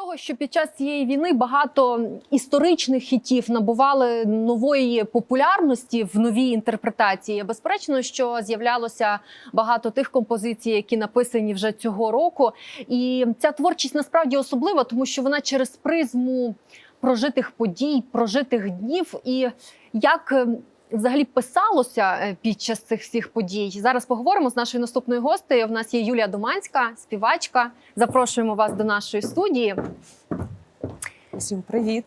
того, що під час цієї війни багато історичних хітів набували нової популярності в новій інтерпретації. Безперечно, що з'являлося багато тих композицій, які написані вже цього року. І ця творчість насправді особлива, тому що вона через призму прожитих подій, прожитих днів і як. Взагалі писалося е, під час цих всіх подій. Зараз поговоримо з нашою наступною гостею. В нас є Юлія Доманська, співачка. Запрошуємо вас до нашої студії. Всім привіт.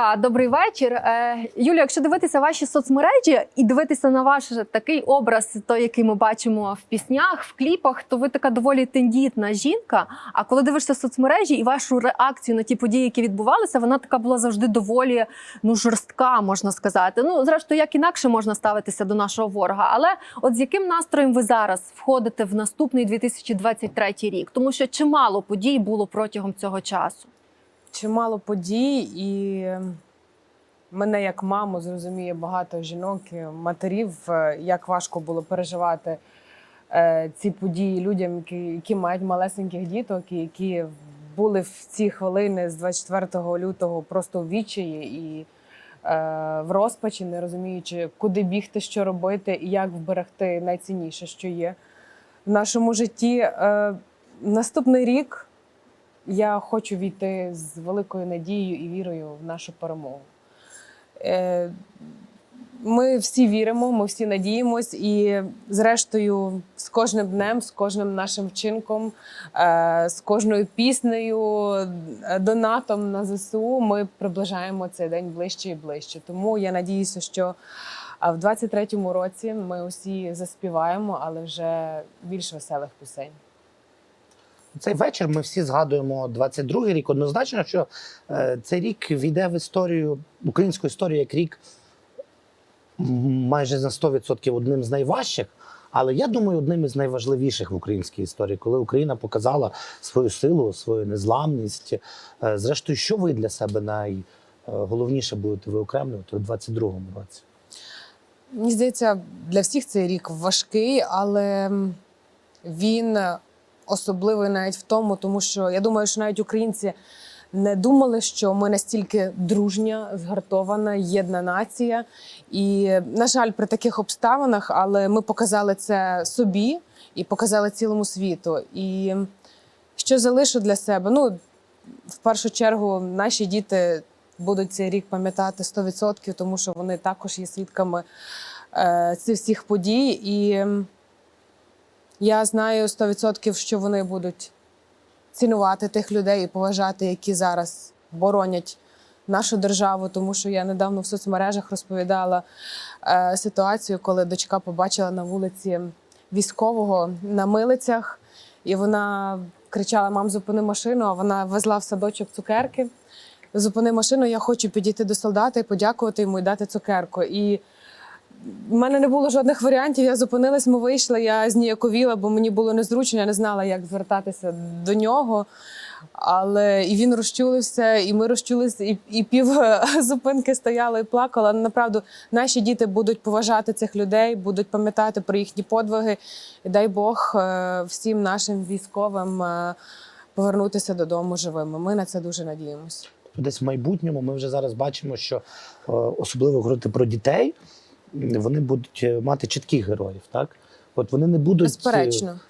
Та добрий вечір. Е, Юлія, якщо дивитися ваші соцмережі і дивитися на ваш такий образ, той, який ми бачимо в піснях, в кліпах, то ви така доволі тендітна жінка. А коли дивишся соцмережі і вашу реакцію на ті події, які відбувалися, вона така була завжди доволі ну жорстка, можна сказати. Ну, зрештою, як інакше можна ставитися до нашого ворога. Але от з яким настроєм ви зараз входите в наступний 2023 рік? Тому що чимало подій було протягом цього часу. Чимало подій, і мене як маму зрозуміє багато жінок, матерів, е, як важко було переживати е, ці події людям, які, які мають малесеньких діток, і які були в ці хвилини з 24 лютого просто в відчаї і е, в розпачі, не розуміючи, куди бігти, що робити і як вберегти найцінніше, що є в нашому житті. Наступний рік. Я хочу війти з великою надією і вірою в нашу перемогу. Е, Ми всі віримо, ми всі надіємось, і зрештою, з кожним днем, з кожним нашим вчинком, е, з кожною піснею, е, донатом на ЗСУ ми приближаємо цей день ближче і ближче. Тому я надіюся, що в 23-му році ми усі заспіваємо, але вже більш веселих пісень. Цей вечір ми всі згадуємо 22-й рік. Однозначно, що е, цей рік війде в історію українську історію як рік майже на 100% одним з найважчих. Але я думаю, одним із найважливіших в українській історії, коли Україна показала свою силу, свою незламність. Е, Зрештою, що ви для себе найголовніше будете виокремлювати у 22-му році? Мені здається, для всіх цей рік важкий, але він особливий навіть в тому, тому що я думаю, що навіть українці не думали, що ми настільки дружня, згартована, єдна нація. І, на жаль, при таких обставинах, але ми показали це собі і показали цілому світу. І що залишу для себе? Ну, в першу чергу, наші діти будуть цей рік пам'ятати 100%, тому що вони також є свідками е, цих всіх подій. І я знаю 100%, що вони будуть цінувати тих людей і поважати, які зараз боронять нашу державу. Тому що я недавно в соцмережах розповідала е, ситуацію, коли дочка побачила на вулиці військового на милицях, і вона кричала: Мам, зупини машину! А вона везла в садочок цукерки. Зупини машину, я хочу підійти до солдата і подякувати йому і дати цукерку. І в мене не було жодних варіантів. Я зупинилась, ми вийшли. Я зніяковіла, бо мені було незручно, я не знала, як звертатися до нього. Але і він розчулився, і ми розчулися, і, і пів зупинки стояла і плакала. Направду, наші діти будуть поважати цих людей, будуть пам'ятати про їхні подвиги. І дай Бог е, всім нашим військовим е, повернутися додому живими. Ми на це дуже надіємося. десь в майбутньому ми вже зараз бачимо, що е, особливо говорити про дітей, вони будуть е, мати чітких героїв. Так, от вони не будуть е, Безперечно.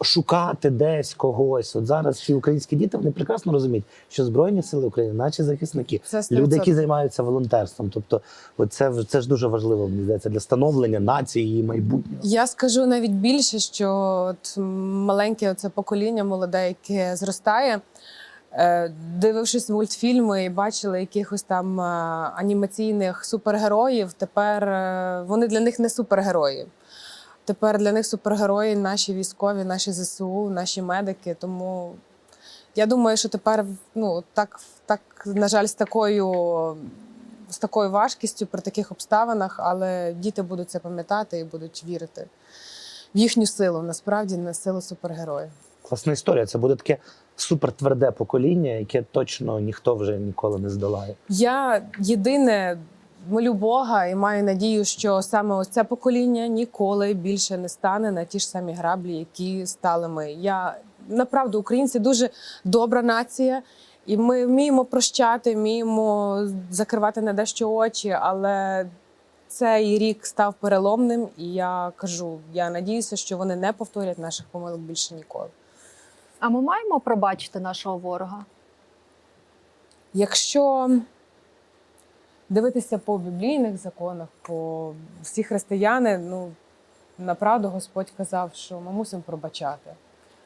шукати десь когось. От зараз всі українські діти вони прекрасно розуміють, що збройні сили України, наші захисники, люди, які займаються волонтерством. Тобто, це, це ж дуже важливо мені здається для становлення нації її майбутнього. Я скажу навіть більше, що от маленьке це покоління молоде, яке зростає, дивившись мультфільми і бачили якихось там е, анімаційних супергероїв, тепер е, вони для них не супергерої. Тепер для них супергерої наші військові, наші ЗСУ, наші медики. Тому я думаю, що тепер ну, так, так на жаль, з такою, з такою важкістю при таких обставинах, але діти будуть це пам'ятати і будуть вірити в їхню силу, насправді на силу супергероїв. Класна історія. Це буде таке супертверде покоління, яке точно ніхто вже ніколи не здолає. Я єдине молю Бога і маю надію, що саме ось це покоління ніколи більше не стане на ті ж самі граблі, які стали ми. Я направду українці дуже добра нація, і ми вміємо прощати, вміємо закривати на дещо очі, але цей рік став переломним, і я кажу: я надіюся, що вони не повторять наших помилок більше ніколи. А ми маємо пробачити нашого ворога? Якщо дивитися по біблійних законах, по всі християни, ну направду Господь казав, що ми мусимо пробачати,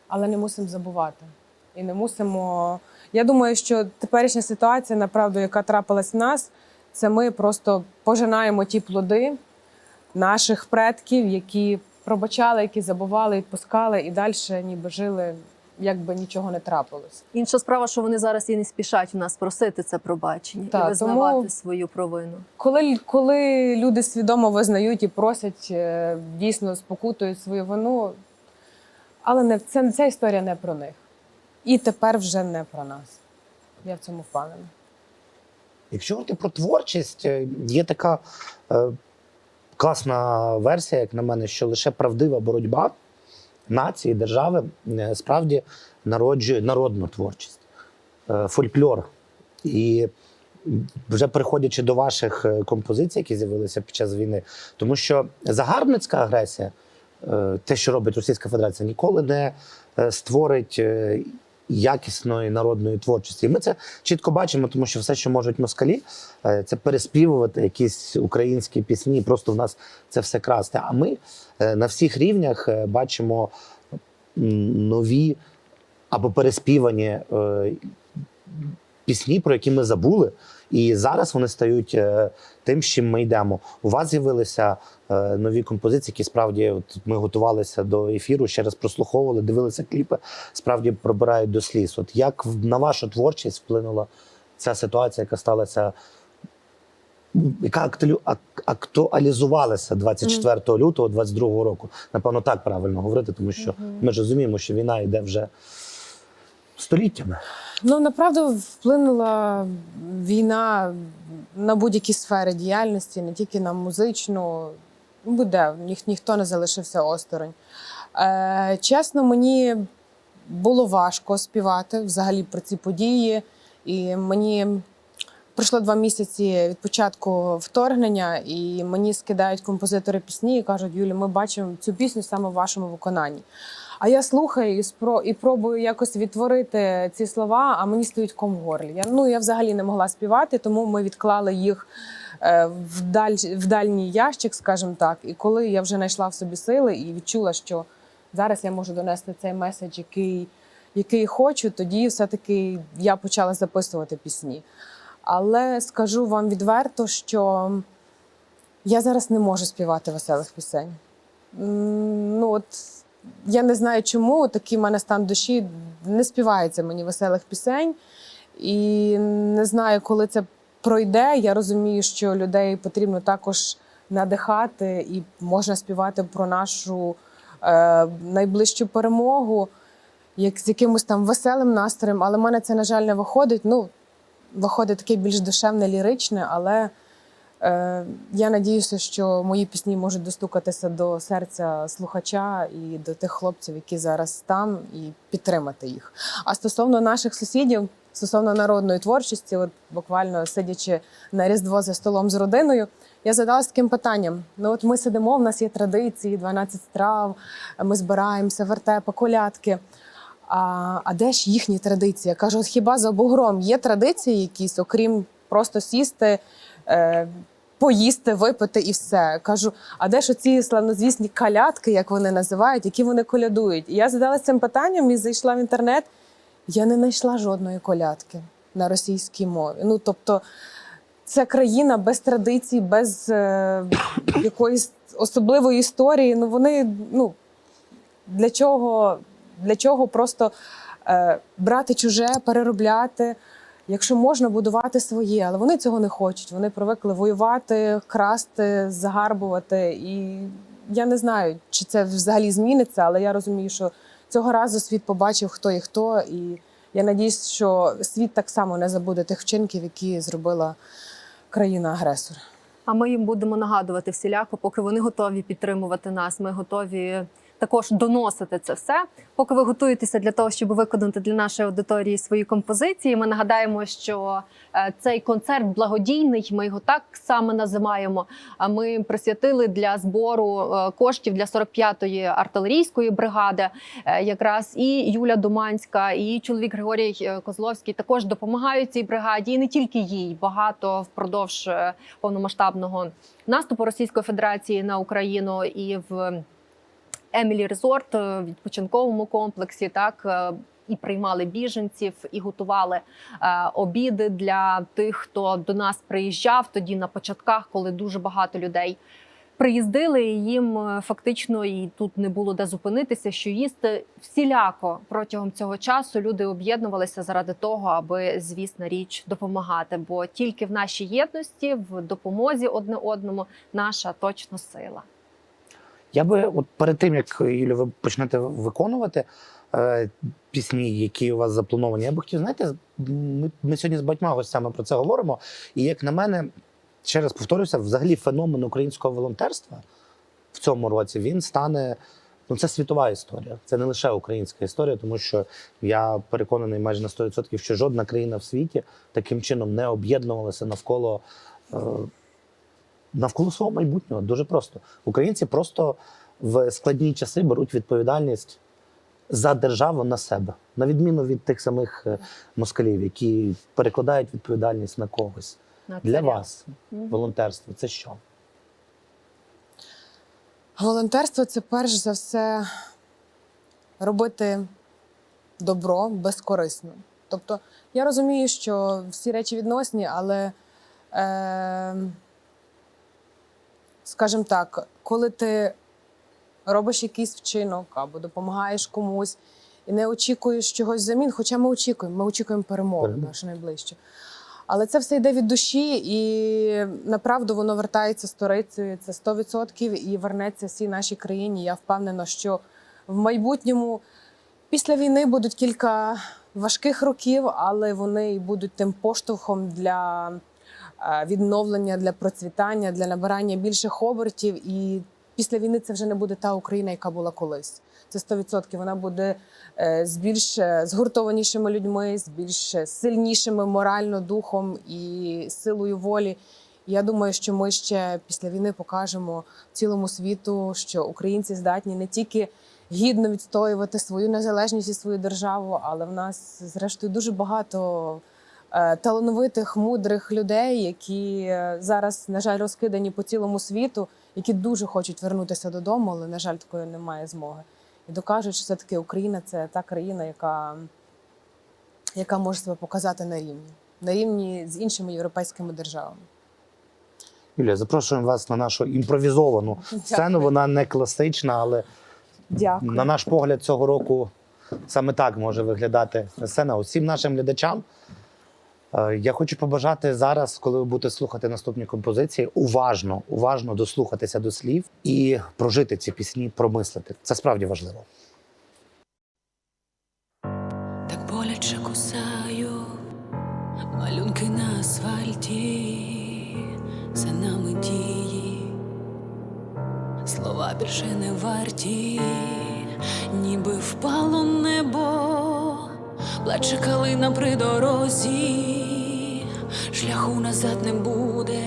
але не мусимо забувати. І не мусимо. Я думаю, що теперішня ситуація, направду, яка трапилась в нас, це ми просто пожинаємо ті плоди наших предків, які пробачали, які забували, відпускали і далі ніби жили, якби нічого не трапилось. Інша справа, що вони зараз і не спішать в нас просити це пробачення Так, і визнавати тому- свою провину. Коли, коли люди свідомо визнають і просять, е, дійсно спокутують свою вину, але не, це, ця історія не про них. І тепер вже не про нас. Я в цьому впевнена. Якщо говорити про творчість, е, є така е, класна версія, як на мене, що лише правдива боротьба нації, держави е, справді народжує народну творчість, е, фольклор. І вже переходячи до ваших е, композицій, які з'явилися під час війни, тому що загарбницька агресія, те, що робить Російська Федерація, ніколи не створить якісної народної творчості. І ми це чітко бачимо, тому що все, що можуть москалі, е, це переспівувати якісь українські пісні, просто в нас це все красти. А ми е, на всіх рівнях е, бачимо нові або переспівані пісні, про які ми забули. І зараз вони стають е, тим, з чим ми йдемо. У вас з'явилися е, нові композиції, які справді от ми готувалися до ефіру, ще раз прослуховували, дивилися кліпи, справді пробирають до сліз. От як на вашу творчість вплинула ця ситуація, яка сталася, яка актуалізувалася 24 лютого 22 року? Напевно, так правильно говорити, тому що ми ж розуміємо, що війна йде вже століттями. Ну, направду вплинула війна на будь-які сфери діяльності, не тільки на музичну. Ну, Буде, ніх, ніхто не залишився осторонь. Е, чесно, мені було важко співати взагалі про ці події. І мені пройшло два місяці від початку вторгнення, і мені скидають композитори пісні і кажуть: Юлі, ми бачимо цю пісню саме в вашому виконанні. А я слухаю і пробую якось відтворити ці слова, а мені стоїть ком в горлі. Я, ну, я взагалі не могла співати, тому ми відклали їх е, в, даль, в дальній ящик, скажімо так. І коли я вже знайшла в собі сили і відчула, що зараз я можу донести цей меседж, який, який хочу, тоді все-таки я почала записувати пісні. Але скажу вам відверто, що я зараз не можу співати веселих пісень. Ну, от я не знаю, чому такий в мене стан душі не співається мені веселих пісень. І не знаю, коли це пройде. Я розумію, що людей потрібно також надихати, і можна співати про нашу е, найближчу перемогу, як з якимось там веселим настроєм. Але в мене це, на жаль, не виходить. Ну, виходить таке більш душевне, ліричне, але я надіюся, що мої пісні можуть достукатися до серця слухача і до тих хлопців, які зараз там, і підтримати їх. А стосовно наших сусідів, стосовно народної творчості, от буквально сидячи на Різдво за столом з родиною, я задалась таким питанням: ну от ми сидимо, в нас є традиції, 12 страв, ми збираємося, вертепи, колядки. А, а де ж їхні традиції? Я кажу, от хіба за бугром є традиції якісь, окрім просто сісти, е, поїсти, випити і все. Кажу, а де ж оці славнозвісні калятки, як вони називають, які вони колядують? І я задалася цим питанням і зайшла в інтернет. Я не знайшла жодної колядки на російській мові. Ну тобто, це країна без традицій, без е, якоїсь особливої історії. Ну вони ну для чого, для чого просто е, брати чуже, переробляти, якщо можна будувати своє, але вони цього не хочуть. Вони привикли воювати, красти, загарбувати. І я не знаю, чи це взагалі зміниться, але я розумію, що цього разу світ побачив, хто і хто. І я надіюсь, що світ так само не забуде тих вчинків, які зробила країна-агресор. А ми їм будемо нагадувати всіляко, поки вони готові підтримувати нас. Ми готові також доносити це все. Поки ви готуєтеся для того, щоб виконати для нашої аудиторії свої композиції. Ми нагадаємо, що е, цей концерт благодійний. Ми його так саме називаємо. А ми присвятили для збору е, коштів для 45-ї артилерійської бригади. Е, Якраз і Юля Думанська, і чоловік Григорій Козловський також допомагають цій бригаді, і не тільки їй. Багато впродовж повномасштабного наступу Російської Федерації на Україну і в Емілі Резорт е, в відпочинковому комплексі. Так е, і приймали біженців, і готували е, обіди для тих, хто до нас приїжджав тоді на початках, коли дуже багато людей. Приїздили і їм е, фактично і тут не було де зупинитися, що їсти всіляко протягом цього часу люди об'єднувалися заради того, аби звісна річ допомагати. Бо тільки в нашій єдності, в допомозі одне одному, наша точно сила. Я би, от перед тим як Юля, ви почнете виконувати е, пісні, які у вас заплановані, я би хотів, знаєте, ми, ми сьогодні з багатьма гостями про це говоримо. І як на мене, ще раз повторюся, взагалі феномен українського волонтерства в цьому році він стане. Ну, це світова історія, це не лише українська історія, тому що я переконаний майже на 100%, що жодна країна в світі таким чином не об'єднувалася навколо е, навколо свого майбутнього. Дуже просто. Українці просто в складні часи беруть відповідальність за державу на себе, на відміну від тих самих е, москалів, які перекладають відповідальність на когось. На Для вас волонтерство це що? Волонтерство це перш за все робити добро безкорисно. Тобто я розумію, що всі речі відносні, але, е, скажімо так, коли ти робиш якийсь вчинок або допомагаєш комусь і не очікуєш чогось взамін, хоча ми очікуємо, ми очікуємо перемоги нашу найближчу. Але це все йде від душі, і направду воно вертається сторицею. Це 100% і вернеться всій нашій країні. Я впевнена, що в майбутньому після війни будуть кілька важких років, але вони і будуть тим поштовхом для відновлення, для процвітання, для набирання більших обертів. І після війни це вже не буде та Україна, яка була колись. Це 100%. Вона буде е, з більш е, згуртованішими людьми, з більш сильнішими морально духом і силою волі. Я думаю, що ми ще після війни покажемо цілому світу, що українці здатні не тільки гідно відстоювати свою незалежність і свою державу, але в нас, зрештою, дуже багато е, талановитих, мудрих людей, які е, зараз, на жаль, розкидані по цілому світу, які дуже хочуть вернутися додому, але, на жаль, такої немає змоги. І докажуть, що все-таки Україна це та країна, яка, яка може себе показати на рівні, на рівні з іншими європейськими державами. Юлія, запрошуємо вас на нашу імпровізовану сцену. Вона не класична, але Дякую. на наш погляд цього року саме так може виглядати сцена. Усім нашим глядачам. Е, Я хочу побажати зараз, коли ви будете слухати наступні композиції, уважно, уважно дослухатися до слів і прожити ці пісні, промислити. Це справді важливо. Так боляче кусаю малюнки на асфальті, за нами дії, слова більше не варті, ніби впало небо, плаче калина при дорозі, шляху назад не буде,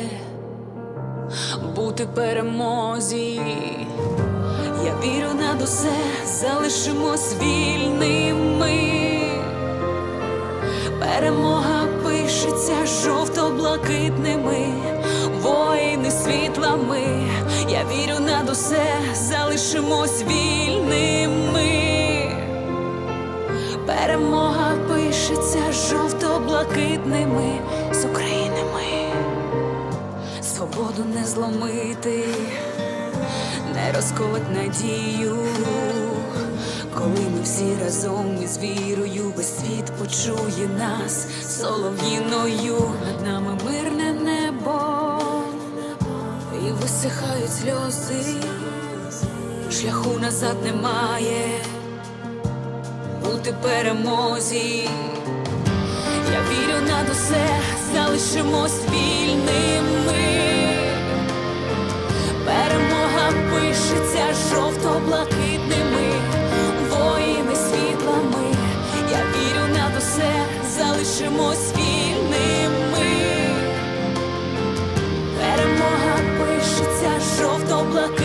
бути перемозі. Я вірю над усе, залишимось вільними. Перемога пишеться жовто-блакитними, воїни світлами. Я вірю над усе, залишимось вільними. Перемога пишеться жовто-блакитними. З Українами. Свободу не зломити не розколоть надію, коли ми всі разом із вірою, весь світ почує нас солов'їною, над нами мирне небо, і висихають сльози, шляху назад немає, бути перемозі. Я вірю над усе, залишимось вільними. Перемога пишеться жовто-блакитними воїни світлами. Я вірю над усе, залишимось вільними. Перемога пишеться жовто-блакитними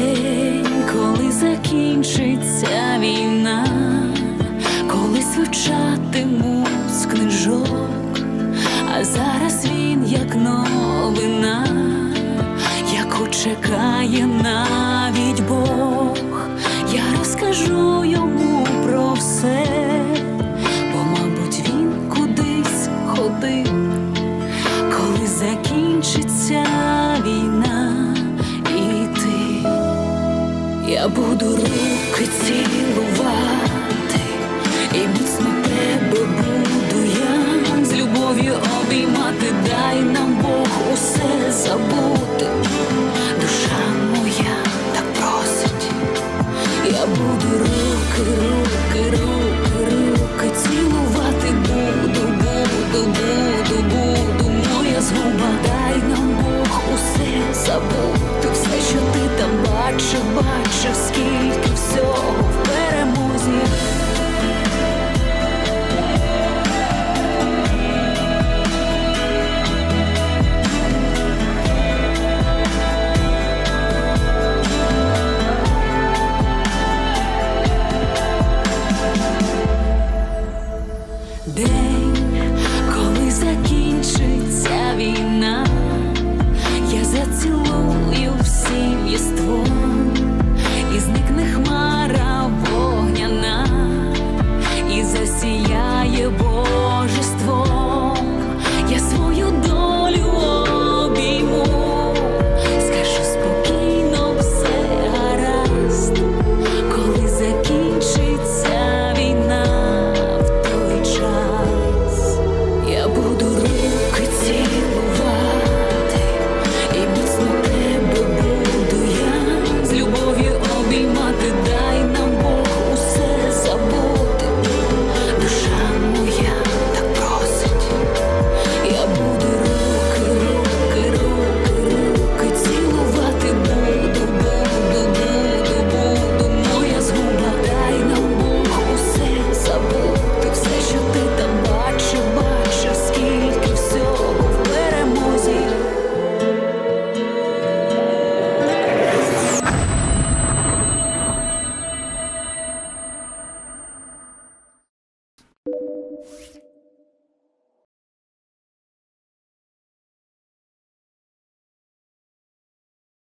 закінчиться війна, коли свичатимуть з книжок, а зараз він як новина, яку чекає навіть Бог. Я розкажу йому про все, буду руки цілувати, і міцно тебе буду я з любов'ю обіймати, дай нам Бог усе забути, душа моя так просить. Я буду руки, руки, руки, руки цілувати. Буду, буду, буду, буду, моя згуба, дай нам Бог усе забути, бачив, бачив, скільки всього в перемозі.